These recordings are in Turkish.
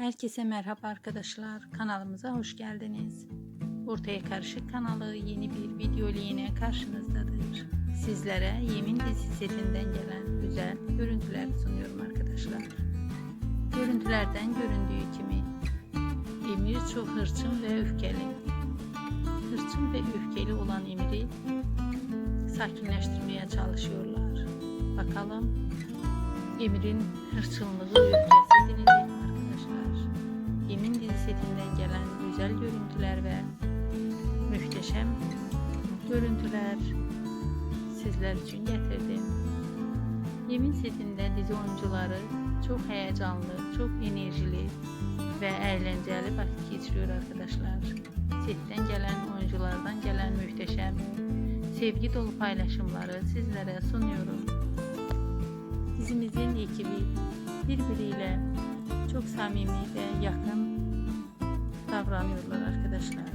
Herkese merhaba arkadaşlar. Kanalımıza hoş geldiniz. Ortaya Karışık kanalı yeni bir video ile yine karşınızdadır. Sizlere Yemin dizi setinden gelen güzel görüntüler sunuyorum arkadaşlar. Görüntülerden göründüğü gibi Emir çok hırçın ve öfkeli. Hırçın ve öfkeli olan Emir'i sakinleştirmeye çalışıyorlar. Bakalım Emir'in hırçınlığı Setinden gelen güzel görüntüler ve muhteşem görüntüler sizler için getirdim. Yemin setinde dizi oyuncuları çok heyecanlı, çok enerjili ve eğlenceli vakit geçiriyor arkadaşlar. Setten gelen oyunculardan gelen muhteşem sevgi dolu paylaşımları sizlere sunuyorum. Dizimizin ekibi birbiriyle çok samimi ve yakın davranıyorlar arkadaşlar.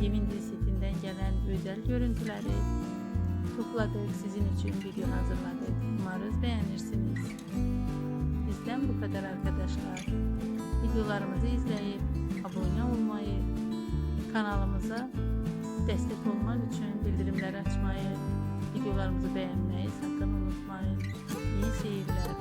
Yemin dizisinden gelen özel görüntüleri topladık. Sizin için video hazırladık. Umarız beğenirsiniz. Bizden bu kadar arkadaşlar. Videolarımızı izleyip abone olmayı, kanalımıza destek olmak için bildirimleri açmayı, videolarımızı beğenmeyi sakın unutmayın. İyi seyirler.